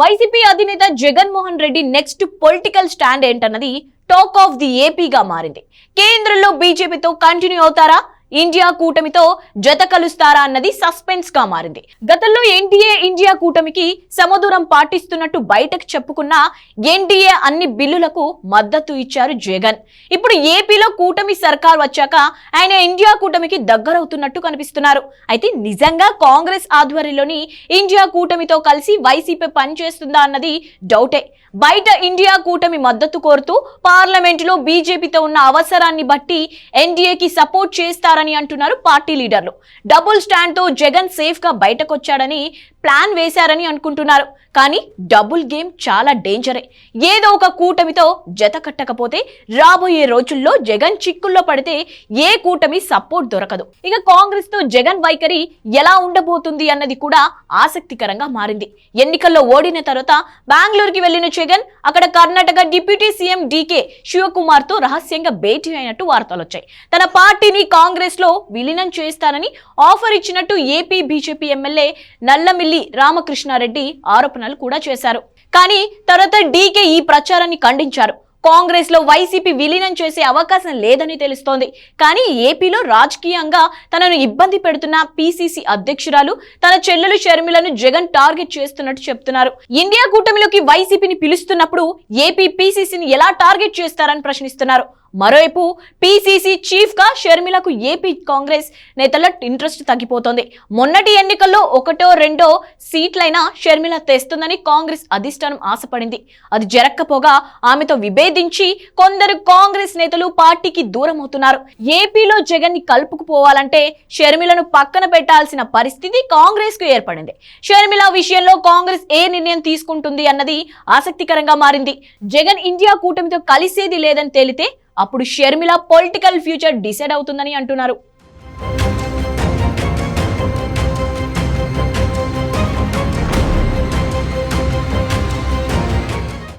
YCP అధినేత Jaganmohan Reddy next political stand ఏంటన్నది talk of the ఏపీగా మారింది. కేంద్రంలో బీజేపీతో కంటిన్యూ అవుతారా? ఇండియా కూటమితో జత కలుస్తారా అన్నది సస్పెన్స్గా మారింది. గతంలో ఎన్డీఏ ఇండియా కూటమికి సమదూరం పాటిస్తున్నట్టు బయటకు చెప్పుకున్న ఎన్డీఏ అన్ని బిల్లులకు మద్దతు ఇచ్చారు జగన్. ఇప్పుడు ఏపీలో కూటమి సర్కార్ వచ్చాక ఆయన ఇండియా కూటమికి దగ్గరవుతున్నట్టు కనిపిస్తున్నారు. అయితే నిజంగా కాంగ్రెస్ ఆధ్వర్యంలోని ఇండియా కూటమితో కలిసి వైసీపీ పనిచేస్తుందా అన్నది డౌటే బయట ఇండియా కూటమి మద్దతు కోరుతూ పార్లమెంటులో బీజేపీతో ఉన్న అవసరాన్ని బట్టి ఎన్డీఏకి సపోర్ట్ చేస్తారని అంటున్నారు పార్టీ లీడర్లు. డబుల్ స్టాండ్తో జగన్ సేఫ్గా బయటకొచ్చాడని ప్లాన్ వేశారని అనుకుంటున్నారు. కానీ డబుల్ గేమ్ చాలా డేంజరే. ఏదో ఒక కూటమితో జత కట్టకపోతే రాబోయే రోజుల్లో జగన్ చిక్కుల్లో పడితే ఏ కూటమి సపోర్ట్ దొరకదు. ఇక కాంగ్రెస్తో జగన్ వైఖరి ఎలా ఉండబోతుంది అన్నది కూడా ఆసక్తికరంగా మారింది. ఎన్నికల్లో ఓడిన తర్వాత బెంగళూరుకి వెళ్ళిన జగన్ అక్కడ కర్ణాటక డిప్యూటీ సీఎం డీకే శివకుమార్తో రహస్యంగా భేటీ అయినట్టు వార్తలు వచ్చాయి తన పార్టీని కాంగ్రెస్ లో విలీనం చేస్తానని ఆఫర్ ఇచ్చినట్టు AP BJP MLA Nallamilli Ramakrishna Reddy ఆరోపణలు కూడా చేశారు. కానీ తర్వాత డీకే ఈ ప్రచారాన్ని ఖండించారు. కాంగ్రెస్లో వైసీపీ విలీనం చేసే అవకాశం లేదని తెలుస్తోంది. కానీ ఏపీలో రాజకీయంగా తనను ఇబ్బంది పెడుతున్న పీసీసీ అధ్యక్షురాలు తన చెల్లెలు షర్మిలను జగన్ టార్గెట్ చేస్తున్నట్టు చెప్తున్నారు. ఇండియా కూటమిలోకి వైసీపీని పిలుస్తున్నప్పుడు ఏపీ పీసీసీని ఎలా టార్గెట్ చేస్తారని ప్రశ్నిస్తున్నారు. మరోవైపు పీసీసీ చీఫ్గా షర్మిలకు ఏపీ కాంగ్రెస్ నేతల ఇంట్రెస్ట్ తగ్గిపోతోంది. మొన్నటి ఎన్నికల్లో ఒకటో రెండో సీట్లైనా షర్మిల తెస్తుందని కాంగ్రెస్ అధిష్టానం ఆశపడింది. అది జరక్కపోగా ఆమెతో విభేదించి కొందరు కాంగ్రెస్ నేతలు పార్టీకి దూరం అవుతున్నారు ఏపీలో జగన్ని కలుపుకుపోవాలంటే షర్మిలను పక్కన పెట్టాల్సిన పరిస్థితి కాంగ్రెస్కు ఏర్పడింది. షర్మిల విషయంలో కాంగ్రెస్ ఏ నిర్ణయం తీసుకుంటుంది అన్నది ఆసక్తికరంగా మారింది. జగన్ ఇండియా కూటమితో కలిసేది లేదని తేలితే అప్పుడు షర్మిల పొలిటికల్ ఫ్యూచర్ డిసైడ్ అవుతుందని అంటున్నారు.